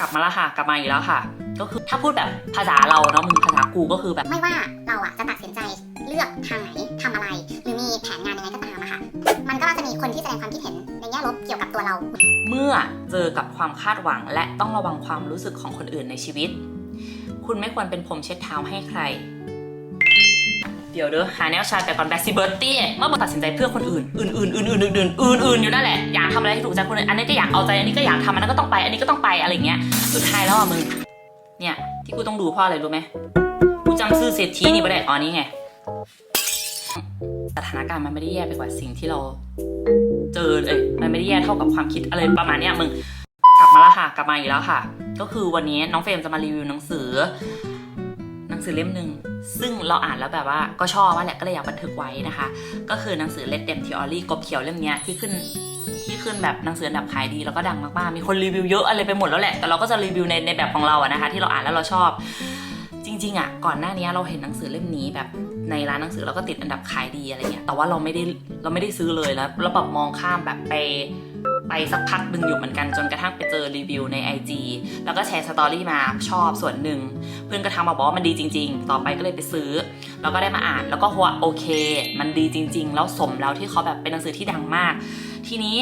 กลับมาแล้วค่ะ กลับมาอีกแล้วค่ะ ก็คือถ้าพูดแบบภาษาเราเนาะมึงภาษากูก็คือแบบ ไม่ว่าเราอะจะตัดสินใจเลือกทางไหนทำอะไร หรือมีแผนงานยังไงก็ตามอะค่ะ มันก็จะมีคนที่แสดงความคิดเห็นในแง่ลบเกี่ยวกับตัวเรา เมื่อเจอกับความคาดหวัง และต้องระวังความรู้สึกของคนอื่นในชีวิต คุณไม่ควรเป็นผมเช็ดเท้าให้ใคร เดี๋ยวเด้อหาแนวชายแต่ก่อนแบสซิเบิร์ตี้เมื่อมึงตัดสินใจเพื่อคนอื่นอื่นอื่นอื่นอื่นอื่นอื่นอื่นอยู่นั่นแหละอยากทำอะไรให้ถูกใจคนอื่นอันนี้ก็อยากเอาใจอันนี้ก็อยากทำอันนั้นก็ต้องไป อันนี้ก็ต้องไปอะไรเงี้ยสุดท้ายแล้วอะมึงเนี่ยที่กูต้องดูเพราะอะไรรู้ไหมกูจำชื่อเศรษฐีนี่ไม่ได้อ๋อนี่ไงสถานการณ์มันไม่ได้แย่ไปกว่าสิ่งที่เรา เจอเลยมันไม่ได้แย่เท่ากับความคิดอะไรประมาณเนี้ยมึงกลับมาแล้วค่ะ กลับมาอีกแล้วค่ะ ก็คือวันนี้น้องเฟรมจะมารีวิวหนังสือ งสือเล่มหนึ่งซึ่งเราอ่านแล้วแบบว่าก็ชอบว่าแหละก็เลยอยากบันทึกไว้นะคะ ก็คือหนังสือ Let Them Theory กบเขียวเล่มนี้ที่ขึ้นที่ขึ้นแบบหนังสืออันดับขายดีแล้วก็ดังมากๆ มีคนรีวิวเยอะอะไรไปหมดแล้วแหละ แต่เราก็จะรีวิวในในแบบของเราอะนะคะ ที่เราอ่านแล้วเราชอบ จริง ๆอะก่อนหน้านี้เราเห็นหนังสือเล่มนี้แบบในร้านหนังสือแล้วก็ติดอันดับขายดีอะไรเงี้ย แต่ว่าเราไม่ได้เราไม่ได้ซื้อเลยแล้วเราแบบมองข้ามแบบไป ไปสักพักหนึ่งอยู่เหมือนกันจนกระทั่งไปเจอรีวิวใน IG แล้วก็แชร์สตอรี่มาชอบส่วนหนึ่ง เพื่อนก็ทักมาบอกว่ามันดีจริง ๆ ต่อไปก็เลยไปซื้อ แล้วก็ได้มาอ่านแล้วก็หัวโอเค มันดีจริง ๆ แล้วสมแล้วที่เขาแบบเป็นหนังสือที่ดังมาก ทีนี้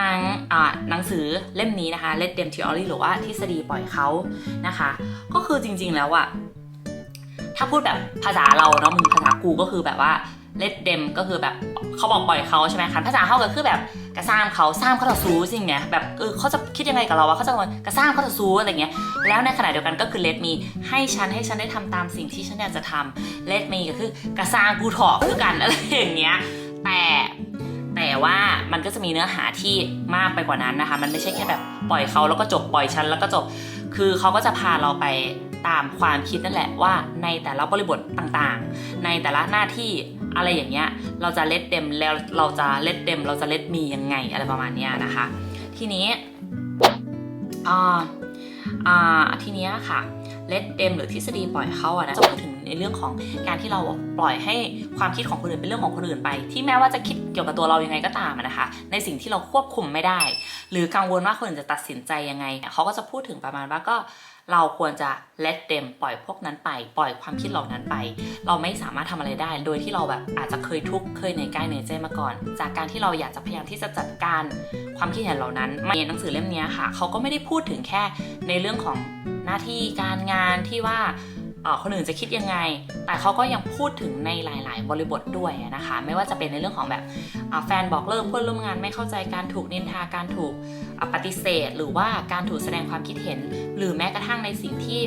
นังอ่าหนังสือเล่มนี้นะคะ Let Them Theory หรือว่าทฤษฎีปล่อยเขานะคะ ก็คือจริง ๆ แล้วอะถ้าพูดแบบภาษาเราเนาะมึงภาษากูก็คือแบบว่า Let them ก็คือแบบเขาบอกปล่อยเขาใช่ไหมคะภาษาเขาก็คือแบบ กระซ้ำเขาซ้ำเขาต่อสู้สิ่งเนี้ยแบบเออเขาจะคิดยังไงกับเราวะเขาจะกระซ้ำเขาต่อสู้อะไรเงี้ยแล้วในขณะเดียวกันก็คือ let me ให้ฉันให้ฉันได้ทำตามสิ่งที่ฉันอยากจะทำ let me ก็คือกระซางกูถอคือกันอะไรอย่างเงี้ยแต่แต่ว่ามันก็จะมีเนื้อหาที่มากไปกว่านั้นนะคะ มันไม่ใช่แค่แบบปล่อยเขาแล้วก็จบปล่อยฉันแล้วก็จบ คือเขาก็จะพาเราไปตามความคิดนั่นแหละว่าในแต่ละบริบทต่างๆ ในแต่ละหน้าที่ อะไรอย่างเงี้ยเราจะ let them แล้วเราจะ let them เราจะ let me ยังไงอะไรประมาณเนี้ยนะคะ ทีนี้อ่าอ่าทีเนี้ยค่ะ let them หรือทฤษฎีปล่อยเขาอะนะจะพูดถึงในเรื่องของการที่เราปล่อยให้ความคิดของคนอื่นเป็นเรื่องของคนอื่นไป ที่แม้ว่าจะคิดเกี่ยวกับตัวเรายังไงก็ตามนะคะ ในสิ่งที่เราควบคุมไม่ได้ หรือกังวลว่าคนอื่นจะตัดสินใจยังไงเขาก็จะพูดถึงประมาณว่าก็ เราควรจะ let them ปล่อยพวกนั้นไป ปล่อยความคิดเหล่านั้นไป เราไม่สามารถทำอะไรได้ โดยที่เราแบบอาจจะเคยทุกข์เคยเหนื่อยกายเหนื่อยใจมาก่อน จากการที่เราอยากจะพยายามที่จะจัดการความคิดเห็นเหล่านั้นในหนังสือเล่มนี้ค่ะ เขาก็ไม่ได้พูดถึงแค่ในเรื่องของหน้าที่การงานที่ว่า คนอื่นจะคิดยังไง แต่เขาก็ยังพูดถึงในหลาย ๆ บริบทด้วยนะคะ ไม่ว่าจะเป็นในเรื่องของแบบแฟนบอกเลิกเพื่อนร่วมงานไม่เข้าใจการถูกนินทาการถูกปฏิเสธ หรือว่าการถูกแสดงความคิดเห็น หรือแม้กระทั่งในสิ่งที่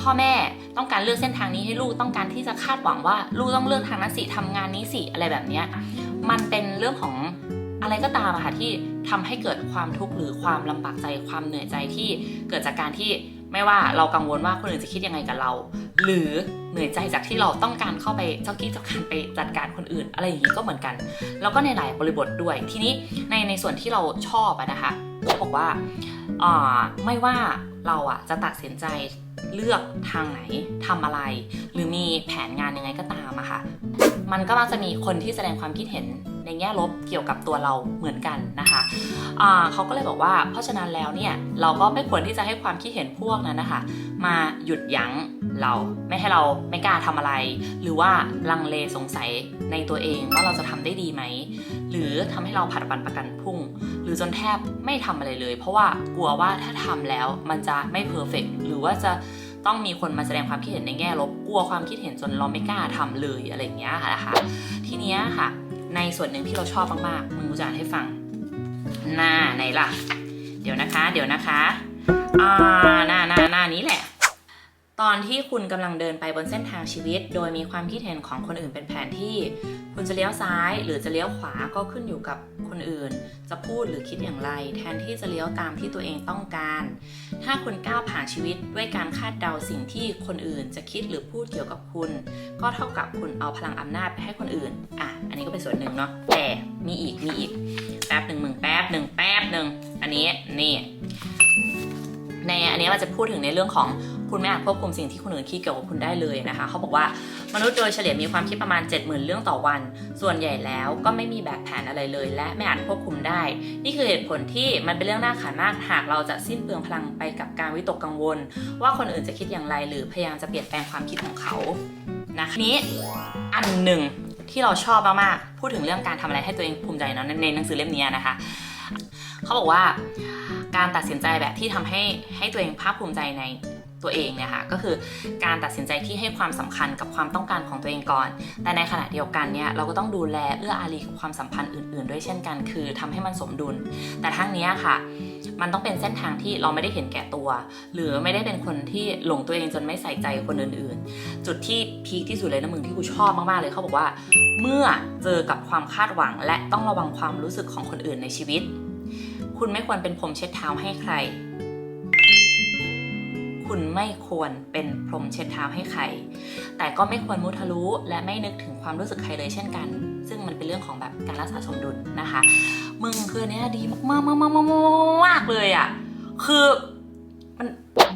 พ่อแม่ต้องการเลือกเส้นทางนี้ให้ลูกต้องการที่จะคาดหวังว่าลูกต้องเลือกทางนั้นสิทำงานนี้สิอะไรแบบนี้มันเป็นเรื่องของอะไรก็ตามอะค่ะที่ทำให้เกิดความทุกข์หรือความลำบากใจความเหนื่อยใจที่เกิดจากการที่ ไม่ว่าเรากังวลว่าคนอื่นจะคิดยังไงกับเรา หรือเหนื่อยใจจากที่เราต้องการเข้าไปเจ้ากี้เจ้าการไปจัดการคนอื่น อะไรอย่างนี้ก็เหมือนกัน แล้วก็ในหลายบริบทด้วย ทีนี้ในในส่วนที่เราชอบอะนะคะเขาบอกว่าอ่าไม่ว่าเราอะจะตัดสินใจเลือกทางไหนทำอะไร หรือมีแผนงานยังไงก็ตามอะค่ะ มันก็มักจะมีคนที่แสดงความคิดเห็น ในแง่ลบเกี่ยวกับตัวเราเหมือนกันนะคะเขาก็เลยบอกว่า เพราะฉะนั้นแล้วเนี่ยเราก็ไม่ควรที่จะให้ความคิดเห็นพวกนั้นนะคะ มาหยุดยั้งเราไม่ให้เราไม่กล้าทำอะไร หรือว่าลังเลสงสัยในตัวเองว่าเราจะทำได้ดีไหม หรือทำให้เราผัดวันประกันพุ่ง หรือจนแทบไม่ทำอะไรเลย เพราะว่ากลัวว่าถ้าทำแล้วมันจะไม่เพอร์เฟกหรือว่าจะต้องมีคนมาแสดงความคิดเห็นในแง่ลบกลัวความคิดเห็นจนเราไม่กล้าทำเลยอะไรอย่างเงี้ยนะคะ ทีเนี้ยค่ะ ในส่วนหนึ่งที่เราชอบมากๆมึงกูจะอ่านให้ฟัง หน้าไหนล่ะ เดี๋ยวนะคะ เดี๋ยวนะคะ อ่าหน้าหน้าหน้านี้แหละ ตอนที่คุณกำลังเดินไปบนเส้นทางชีวิต โดยมีความคิดเห็นของคนอื่นเป็นแผนที่ คุณจะเลี้ยวซ้าย หรือจะเลี้ยวขวาก็ขึ้นอยู่กับคนอื่น จะพูดหรือคิดอย่างไร แทนที่จะเลี้ยวตามที่ตัวเองต้องการ ถ้าคุณก้าวผ่านชีวิตด้วยการคาดเดาสิ่งที่คนอื่นจะคิดหรือพูดเกี่ยวกับคุณ ก็เท่ากับคุณเอาพลังอำนาจไปให้คนอื่นอะอันนี้ก็เป็นส่วนหนึ่งเนาะแต่มีอีกมีอีกแป๊บหนึ่งมึงแป๊บหนึ่งแป๊บหนึ่งอันนี้นี่ในอันนี้มันจะพูดถึงในเรื่องของ คุณไม่อาจควบคุมสิ่งที่คนอื่นคิดเกี่ยวกับคุณได้เลยนะคะเขาบอกว่ามนุษย์โดยเฉลี่ยมีความคิดประมาณ 70,000 เรื่องต่อวัน ส่วนใหญ่แล้วก็ไม่มีแบบแผนอะไรเลย และไม่อาจควบคุมได้ นี่คือเหตุผลที่มันเป็นเรื่องน่าขานมากหากเราจะสิ้นเปลืองพลังไปกับการวิตกกังวล ว่าคนอื่นจะคิดอย่างไร หรือพยายามจะเปลี่ยนแปลงความคิดของเขานะคะนี้อันหนึ่งที่เราชอบมากๆพูดถึงเรื่องการทำอะไรให้ตัวเองภูมิใจเนอะในหนังสือเล่มนี้นะคะเขาบอกว่าการตัดสินใจแบบที่ทำให้ให้ตัวเองภาคภูมิใจใน ตัวเองเนี่ยค่ะก็คือการตัดสินใจที่ให้ความสำคัญกับความต้องการของตัวเองก่อน แต่ในขณะเดียวกันเนี่ยเราก็ต้องดูแลเอื้ออารีกับความสัมพันธ์อื่น ๆ ด้วยเช่นกัน คือทำให้มันสมดุล แต่ทั้งนี้ค่ะ มันต้องเป็นเส้นทางที่เราไม่ได้เห็นแก่ตัว หรือไม่ได้เป็นคนที่หลงตัวเองจนไม่ใส่ใจคนอื่น ๆ จุดที่พีคที่สุดเลยนะมึงที่กูชอบมาก ๆ เลยเขาบอกว่า เมื่อเจอกับความคาดหวัง และต้องระวังความรู้สึกของคนอื่นในชีวิต คุณไม่ควรเป็นพรมเช็ดเท้าให้ใคร คุณไม่ควรเป็นพรมเช็ดเท้าให้ใคร แต่ก็ไม่ควรมุทะลุและไม่นึกถึงความรู้สึกใครเลยเช่นกัน ซึ่งมันเป็นเรื่องของแบบการรักษาสมดุลนะคะ มึงคือเนี้ยดีมากๆมากมากมากเลยอะ คือมัน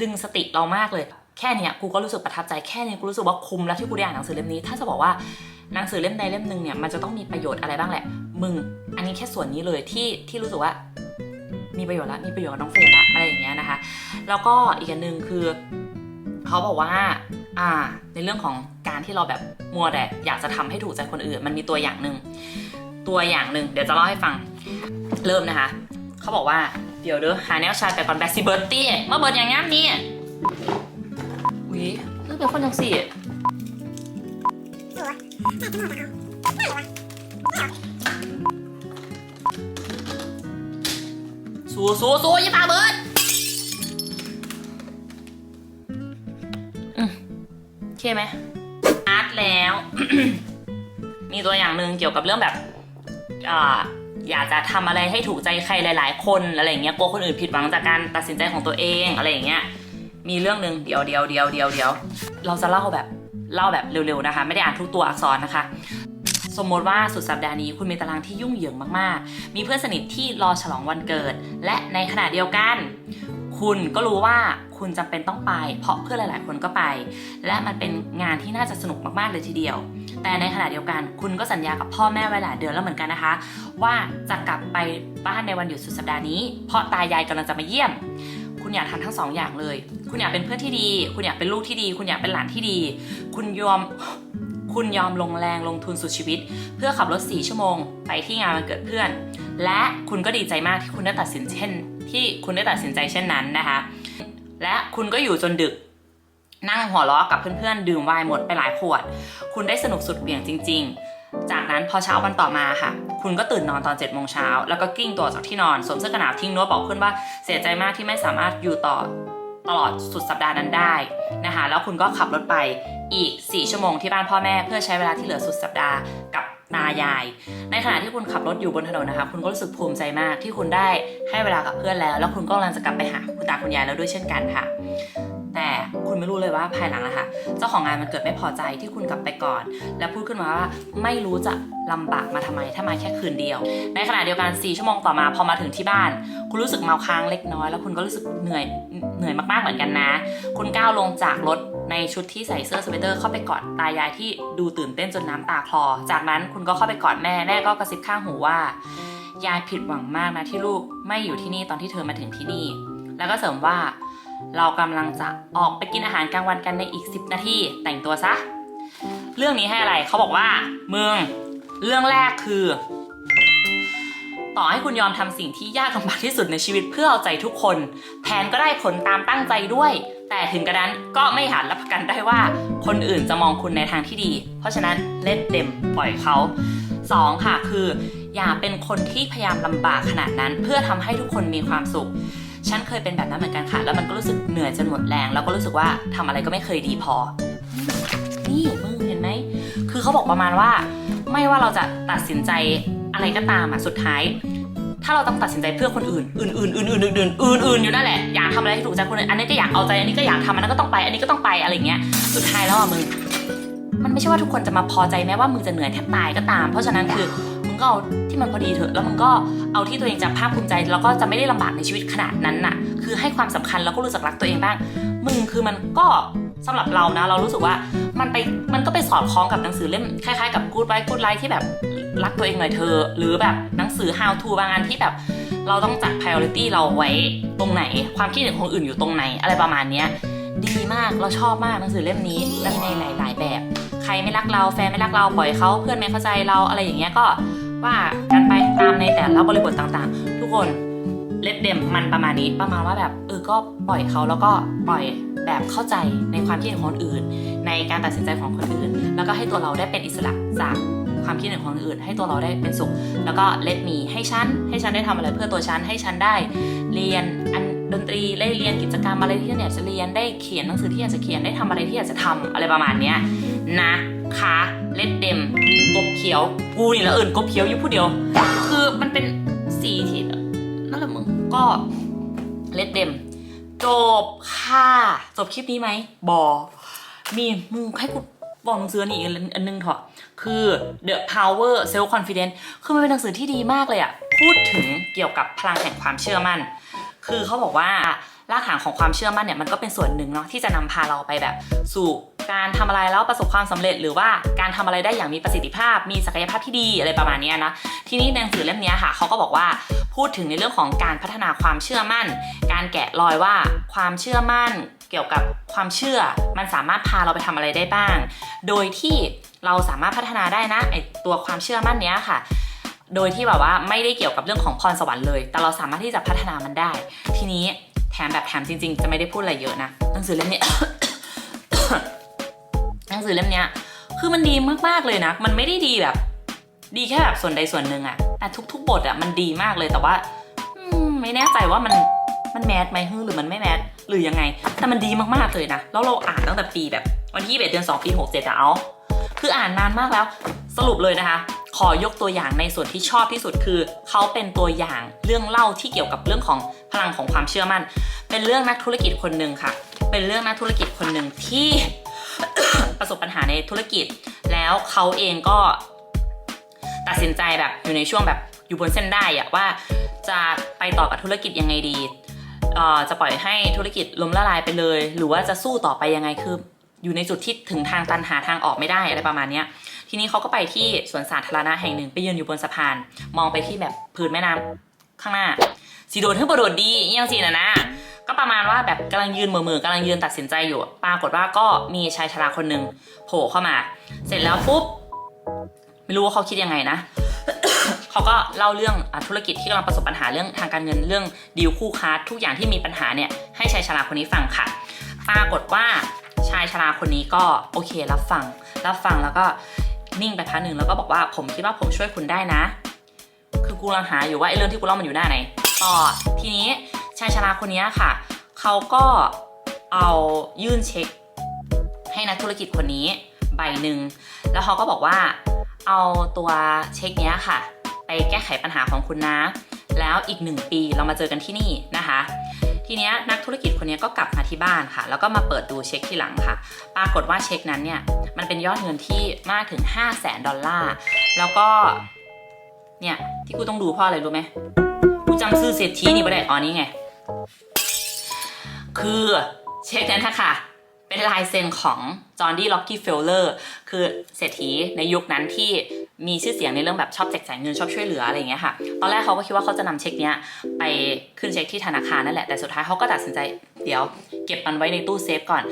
ดึงสติเรามากเลย แค่เนี้ยกูก็รู้สึกประทับใจแค่เนี้ยกูรู้สึกว่าคุ้มแล้วที่กูได้อ่านหนังสือเล่มนี้ ถ้าจะบอกว่าหนังสือเล่มใดเล่มหนึ่งเนี่ยมันจะต้องมีประโยชน์อะไรบ้างแหละ มึง อันนี้แค่ส่วนนี้เลยที่ที่รู้สึกว่า มีประโยชน์ละมีประโยชน์กับน้องเฟยละอะไรอย่างเงี้ยนะคะ แล้วก็อีกอันหนึ่งคือเขาบอกว่าอ่าในเรื่องของการที่เราแบบมัวแต่อยากจะทำให้ถูกใจคนอื่น มันมีตัวอย่างหนึ่งตัวอย่างหนึ่งเดี๋ยวจะเล่าให้ฟังเริ่มนะคะเขาบอกว่าเดี๋ยวเด้อหาแนวชาร์จไปก่อนแบสซี่เบิร์ตตี้มาเบิร์ดอย่างงั้นนี่อุ้ยเลือกเป็นคนจังสี่ สู้สู้สู้อยี่าปาเบิร์ดอืมโอเคไหมอาร์ตแล้ว มีตัวอย่างหนึ่งเกี่ยวกับเรื่องแบบอ่าอยากจะทำอะไรให้ถูกใจใครหลาย ๆ คนอะไรอย่างเงี้ยกลัวคนอื่นผิดหวังจากการตัดสินใจของตัวเองอะไรอย่างเงี้ยมีเรื่องหนึ่งเดี๋ยวเดี๋ยวเดี๋ยวเดี๋ยวเดี๋ยวเราจะเล่าแบบเล่าแบบเร็วๆนะคะ ไม่ได้อ่านทุกตัวอักษรนะคะ สมมติว่าสุดสัปดาห์นี้คุณมีตารางที่ยุ่งเหยิงมากๆ มีเพื่อนสนิทที่รอฉลองวันเกิด และในขณะเดียวกัน คุณก็รู้ว่าคุณจำเป็นต้องไป เพราะเพื่อนหลาย ๆ คนก็ไป และมันเป็นงานที่น่าจะสนุกมากๆเลยทีเดียว แต่ในขณะเดียวกัน คุณก็สัญญากับพ่อแม่ไว้หลายเดือนแล้วเหมือนกันนะคะ ว่าจะกลับไปบ้านในวันหยุดสุดสัปดาห์นี้ เพราะตายายกำลังจะมาเยี่ยม คุณอยากทำทั้งสองอย่างเลย คุณอยากเป็นเพื่อนที่ดี คุณอยากเป็นลูกที่ดี คุณอยากเป็นหลานที่ดี คุณยอม คุณยอมลงแรงลงทุนสุดชีวิต เพื่อขับรถ 4 ชั่วโมง ไปที่งานวันเกิดเพื่อน และคุณก็ดีใจมากที่คุณได้ตัดสินเช่น ที่คุณได้ตัดสินใจเช่นนั้นนะคะ และคุณก็อยู่จนดึกนั่งหัวเราะกับเพื่อนๆ ดื่มไวน์หมดไปหลายขวด คุณได้สนุกสุดเหวี่ยงจริง ๆ จากนั้นพอเช้าวันต่อมาค่ะ คุณก็ตื่นนอนตอน7จ็ดโมงเช้าแล้วก็กิ้งตัวจากที่นอนสวมเสื้อกันหนาวทิ้งโน้ตบอกเพื่อนว่าเสียใจมากที่ไม่สามารถอยู่ต่อ ตลอดสุดสัปดาห์นั้นได้นะคะ แล้วคุณก็ขับรถไปอีก 4 ชั่วโมงที่บ้านพ่อแม่เพื่อใช้เวลาที่เหลือสุดสัปดาห์กับตายาย ในขณะที่คุณขับรถอยู่บนถนนนะคะ คุณก็รู้สึกภูมิใจมากที่คุณได้ให้เวลากับเพื่อนแล้ว แล้วคุณก็กำลังจะกลับไปหาคุณตาคุณยายแล้วด้วยเช่นกันค่ะ แต่คุณไม่รู้เลยว่าภายหลังนะคะ เจ้าของงานมันเกิดไม่พอใจที่คุณกลับไปก่อน และพูดขึ้นมาว่าไม่รู้จะลำบากมาทำไมถ้ามาแค่คืนเดียว ในขณะเดียวกัน 4 ชั่วโมงต่อมาพอมาถึงที่บ้าน คุณรู้สึกเมาค้างเล็กน้อย แล้วคุณก็รู้สึกเหนื่อยเหนื่อยมากๆเหมือนกันนะ คุณก้าวลงจากรถในชุดที่ใส่เสื้อสเวตเตอร์เข้าไปกอดตายายที่ดูตื่นเต้นจนน้ำตาคลอ จากนั้นคุณก็เข้าไปกอดแม่แม่ก็กระซิบข้างหูว่ายายผิดหวังมากนะที่ลูกไม่อยู่ที่นี่ตอนที่เธอมาถึงที่นี่ แล้วก็เสริมว่า เรากำลังจะออกไปกินอาหารกลางวันกันในอีก 10 นาทีแต่งตัวซะ เรื่องนี้ให้อะไรเขาบอกว่ามึงเรื่องแรกคือ ต่อให้คุณยอมทำสิ่งที่ยากลำบากที่สุดในชีวิตเพื่อเอาใจทุกคนแผนก็ได้ผลตามตั้งใจด้วย แต่ถึงกระนั้นก็ไม่อาจรับประกันได้ว่า คนอื่นจะมองคุณในทางที่ดี เพราะฉะนั้นเล่นเต็มปล่อยเขาสองค่ะคือ อย่าเป็นคนที่พยายามลำบากขนาดนั้น เพื่อทำให้ทุกคนมีความสุข ฉันเคยเป็นแบบนั้นเหมือนกันค่ะ แล้วมันก็รู้สึกเหนื่อยจนหมดแรง แล้วก็รู้สึกว่าทำอะไรก็ไม่เคยดีพอ นี่มึงเห็นไหม คือเขาบอกประมาณว่า ไม่ว่าเราจะตัดสินใจอะไรก็ตามอะ สุดท้าย ถ้าเราต้องตัดสินใจเพื่อคนอื่น อื่นอื่นอื่นอื่นอื่นอื่นอื่นอยู่นั่นแหละ อยากทำอะไรให้ถูกใจคนอื่น อันนี้ก็อยากเอาใจ อันนี้ก็อยากทำอันนั้นก็ต้องไป อันนี้ก็ต้องไป อะไรเงี้ย สุดท้ายแล้วอะมึง มันไม่ใช่ว่าทุกคนจะมาพอใจแม้ว่ามึงจะเหนื่อยแทบตายก็ตาม เพราะฉะนั้นคือ ก็เอาที่มันพอดีเถอะ แล้วมึงก็เอาที่ตัวเองจะภาคภูมิใจ แล้วก็จะไม่ได้ลำบากในชีวิตขนาดนั้นน่ะ คือให้ความสำคัญแล้วก็รู้จักรักตัวเองบ้าง มึงคือมันก็สำหรับเรานะ เรารู้สึกว่ามันไปมันก็ไปสอดคล้องกับหนังสือเล่มคล้ายๆกับ Good Life Good Life ที่แบบรักตัวเองหน่อยเธอ หรือแบบหนังสือ How to บางอันที่แบบ เราต้องจัด priority เราไว้ตรงไหน ความคิดเห็นของอื่นอยู่ตรงไหนอะไรประมาณเนี้ยดีมากเราชอบมากหนังสือเล่มนี้และในหลาย ๆ แบบ ใครไม่รักเราแฟนไม่รักเราปล่อยเขาเพื่อนไม่เข้าใจเราอะไรอย่างเงี้ยก็ ว่ากันไปตามในแต่ละบริบทต่างๆ ทุกคนเล็บเดมมันประมาณนี้ประมาณว่าแบบเออก็ปล่อยเขาแล้วก็ปล่อยแบบเข้าใจในความคิดเห็นของคนอื่น ในการตัดสินใจของคนอื่น แล้วก็ให้ตัวเราได้เป็นอิสระจากความคิดเห็นของคนอื่น ให้ตัวเราได้เป็นสุข แล้วก็เลดมีให้ฉันให้ฉันได้ทำอะไรเพื่อตัวฉันให้ฉันได้เรียนอันดนตรีได้เรียนกิจกรรมอะไรที่ฉันอยากจะเรียนได้เขียนหนังสือที่อยากจะเขียนได้ทำอะไรที่อยากจะทำอะไรประมาณเนี้ยนะคะ ขียว กูนี่ละเอิญกบเขียวอยู่ผู้เดียว คือมันเป็นสีที่นั่นแหละมึงก็เลดเดมจบค่ะจบคลิปนี้ไหมบอมีมึงให้กูบอกหนังสืออนนี้อีกอันนึงเถอะคือ The Power Self Confidence คือมันเป็นหนังสือที่ดีมากเลยอะพูดถึงเกี่ยวกับพลังแห่งความเชื่อมั่น คือเขาบอกว่า รากฐานของความเชื่อมั่นเนี่ยมันก็เป็นส่วนหนึ่งเนาะที่จะนำพาเราไปแบบ สู่การทำอะไรแล้วประสบความสำเร็จ หรือว่าการทำอะไรได้อย่างมีประสิทธิภาพ มีศักยภาพที่ดีอะไรประมาณนี้นะทีนี้ในหนังสือเล่มนี้ค่ะเขาก็บอกว่าพูดถึงในเรื่องของการพัฒนาความเชื่อมั่น การแกะรอยว่าความเชื่อมั่นเกี่ยวกับความเชื่อมันสามารถพาเราไปทำอะไรได้บ้าง โดยที่เราสามารถพัฒนาได้นะไอตัวความเชื่อมั่นเนี้ยค่ะ โดยที่แบบว่าไม่ได้เกี่ยวกับเรื่องของพรสวรรค์เลย แต่เราสามารถที่จะพัฒนามันได้ ทีนี้ ถมแบบแถมจริง ๆ จะไม่ได้พูดอะไรเยอะนะหนังสือเล่มนี้หนังสือเล่มนี้คือมันดีมากๆเลยนะ มันไม่ได้ดีแบบ ดีแค่แบบส่วนใดส่วนหนึ่งอะแต่ทุก ๆ บทอะมันดีมากเลยแต่ว่าไม่แน่ใจว่ามันมันแมสไหมฮึหรือมันไม่แมสหรือยังไง แต่มันดีมากๆเลยนะ แล้วเราอ่านตั้งแต่ปีแบบ วันที่21เดือน2ปี67อะเอาคืออ่านนานมากแล้ว สรุปเลยนะคะ ขอยกตัวอย่างในส่วนที่ชอบที่สุดคือเขาเป็นตัวอย่างเรื่องเล่าที่เกี่ยวกับเรื่องของพลังของความเชื่อมั่น เป็นเรื่องนักธุรกิจคนหนึ่งค่ะ เป็นเรื่องนักธุรกิจคนหนึ่งที่ประสบปัญหาในธุรกิจ แล้วเขาเองก็ตัดสินใจแบบอยู่ในช่วงแบบอยู่บนเส้นได้อะว่าจะไปต่อกับธุรกิจยังไงดีจะปล่อยให้ธุรกิจล้มละลายไปเลย หรือว่าจะสู้ต่อไปยังไงคือ อยู่ในจุดที่ถึงทางตันหาทางออกไม่ได้อะไรประมาณนี้ นี้เขาก็ไปที่สวนสาธารณะแห่งหนึ่งไปยืนอยู่บนสะพาน มองไปที่แบบพื้นแม่น้ำข้างหน้าสีโดดทึ่งประโดดดีอหยังสินะนะ ก็ประมาณว่าแบบกำลังยืนเหมือๆกำลังยืนตัดสินใจอยู่ ปรากฏว่าก็มีชายชราคนหนึ่งโผล่เข้ามา เสร็จแล้วปุ๊บไม่รู้ว่าเขาคิดยังไงนะเขาก็เล่าเรื่องอะธุรกิจที่กำลังประสบปัญหาเรื่องทางการเงินเรื่องดีลคู่ค้าทุกอย่างที่มีปัญหาเนี่ยให้ชายชราคนนี้ฟังค่ะ ปรากฏว่าชายชราคนนี้ก็โอเครับฟัง รับฟังแล้วก็ นิ่งไปพักหนึ่งแล้วก็บอกว่าผมคิดว่าผมช่วยคุณได้นะ คือกูกำลังหาอยู่ว่าไอ้เรื่องที่กูเล่ามันอยู่หน้าไหนต่อทีนี้ชายชราคนนี้ค่ะ เขาก็เอายื่นเช็ค ให้นักธุรกิจคนนี้ใบหนึ่งแล้วเขาก็บอกว่าเอาตัวเช็คเนี้ยค่ะ ไปแก้ไขปัญหาของคุณนะ แล้วอีกหนึ่งปีเรามาเจอกันที่นี่นะคะ ทีเนี้ยนักธุรกิจคนนี้ก็กลับมาที่บ้านค่ะ แล้วก็มาเปิดดูเช็คที่หลังค่ะ ปรากฏว่าเช็คนั้นเนี่ยมันเป็นยอดเงินที่มากถึง 5 0 0แสนดอลลาร์ แล้วก็เนี่ยที่กูต้องดูเพราะอะไรรู้ไหมกูจำซื้อเศรษฐีนี่ไม่ได้อ๋อนี่ไง คือเช็คนั้นนะคะ เป็นลายเซ็นของจอห์นดี้ล็อกกี้เฟลเลอร์คือเศรษฐีในยุคนั้นที่มีชื่อเสียงในเรื่องแบบชอบแจกจ่ายเงินชอบช่วยเหลืออะไรอย่างเงี้ยค่ะ ตอนแรกเขาก็คิดว่าเขาจะนำเช็คเนี้ยไปขึ้นเช็คที่ธนาคารนั่นแหละ แต่สุดท้ายเขาก็ตัดสินใจเดี๋ยว เก็บมันไว้ในตู้เซฟก่อน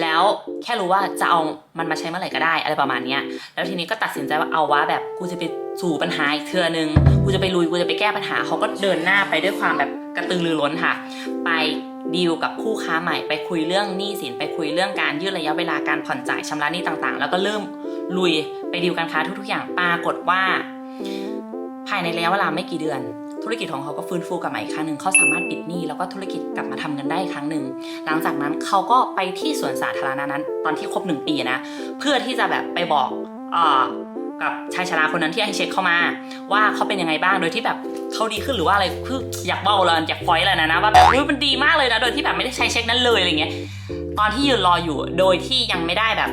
แล้วแค่รู้ว่าจะเอามันมาใช้เมื่อไหร่ก็ได้อะไรประมาณเนี้ยแล้วทีนี้ก็ตัดสินใจว่าเอาว่าแบบกูจะไปสู่ปัญหาอีกเทือนึง กูจะไปลุยกูจะไปแก้ปัญหาเขาก็เดินหน้าไปด้วยความแบบกระตือรือร้นค่ะ ไป ดีลกับคู่ค้าใหม่ไปคุยเรื่องหนี้สินไปคุยเรื่องการยืดระยะเวลาการผ่อนจ่ายชำระหนี้ต่างๆ แล้วก็เริ่มลุยไปดีลการค้าทุกๆ อย่างปรากฏว่า ภายในระยะเวลาไม่กี่เดือน ธุรกิจของเขาก็ฟื้นฟูกลับมาอีกครั้งหนึ่งเขาสามารถปิดหนี้แล้วก็ธุรกิจกลับมาทำเงินได้อีกครั้งหนึ่งหลังจากนั้นเขาก็ไปที่สวนสาธารณะนั้น ตอนที่ครบหนึ่งปีนะเพื่อที่จะแบบไปบอกอ กับชายชราคนนั้นที่ให้เช็คเข้ามา ว่าเขาเป็นยังไงบ้างโดยที่แบบเขาดีขึ้นหรือว่าอะไรคืออยากเบ้าเลยอยากฟอยเลยนะนะว่าแบบเฮ้ยมันดีมากเลยนะโดยที่แบบไม่ได้ใช้เช็คนั้นเลยอะไรเงี้ยตอนที่ยืนรออยู่โดยที่ยังไม่ได้แบบ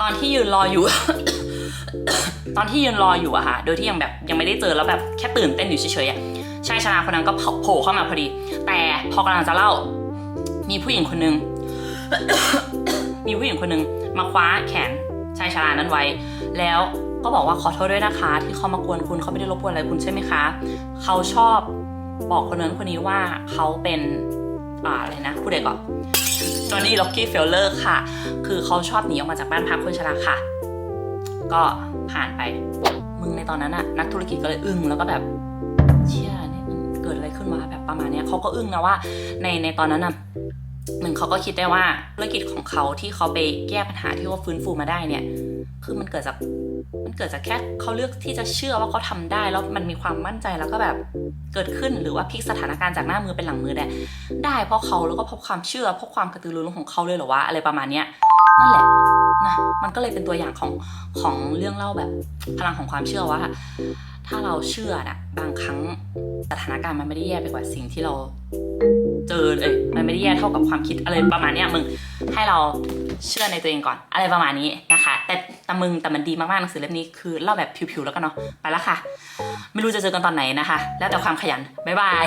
ตอนที่ยืนรออยู่ ตอนที่ยืนรออยู่อะค่ะ โดยที่ยังแบบยังไม่ได้เจอแล้วแบบแค่ตื่นเต้นอยู่เฉยๆอะชายชราคนนั้นก็โผล่เข้ามาพอดี แต่พอกำลังจะเล่า มีผู้หญิงคนนึง มีผู้หญิงคนหนึ่งมาคว้าแขนชายชรานั้นไว้ แล้วก็บอกว่าขอโทษด้วยนะคะ ที่เขามากวนคุณเขาไม่ได้รบกวนอะไรคุณใช่ไหมคะ เขาชอบบอกคนนั้นคนนี้ว่าเขาเป็นอ่าอะไรนะพูดเด็กก่อนจอห์นนี่ล็อกกี้เฟลเลอร์ค่ะ คือเขาชอบหนีออกมาจากบ้านพักคนชราค่ะ ก็ผ่านไป มึงในตอนนั้นอะนักธุรกิจก็เลยอึ้งแล้วก็แบบเชี่ยเนี่ยมันเกิดอะไรขึ้นวะแบบประมาณเนี้ยเขาก็อึ้งนะว่าในในตอนนั้นอะ หนึ่งเขาก็คิดได้ว่าธุรกิจของเขาที่เขาไปแก้ปัญหาที่ว่าฟื้นฟูมาได้เนี่ย คือมันเกิดจากมันเกิดจากแค่เขาเลือกที่จะเชื่อว่าเขาทำได้ แล้วมันมีความมั่นใจแล้วก็แบบเกิดขึ้นหรือว่าพลิกสถานการณ์จากหน้ามือเป็นหลังมือได้ได้เพราะเขาแล้วก็เพราะความเชื่อเพราะความกระตือรือร้นของเขาเลยเหรอวะอะไรประมาณเนี้ยนั่นแหละนะมันก็เลยเป็นตัวอย่างของของเรื่องเล่าแบบพลังของความเชื่อว่า ถ้าเราเชื่อนะบางครั้งสถานการณ์มันไม่ได้แย่ไปกว่าสิ่งที่เรา เจอเอ้ยมันไม่ได้แย่เท่ากับความคิดอะไรประมาณเนี้ยมึงให้เราเชื่อในตัวเองก่อน อะไรประมาณนี้นะคะ แต่แต่มึงแต่มันดีมากๆหนังสือเล่มนี้คือเล่าแบบผิวๆแล้วกันเนาะไปแล้วค่ะ ไม่รู้จะเจอกันตอนไหนนะคะ แล้วแต่ความขยันบ๊ายบาย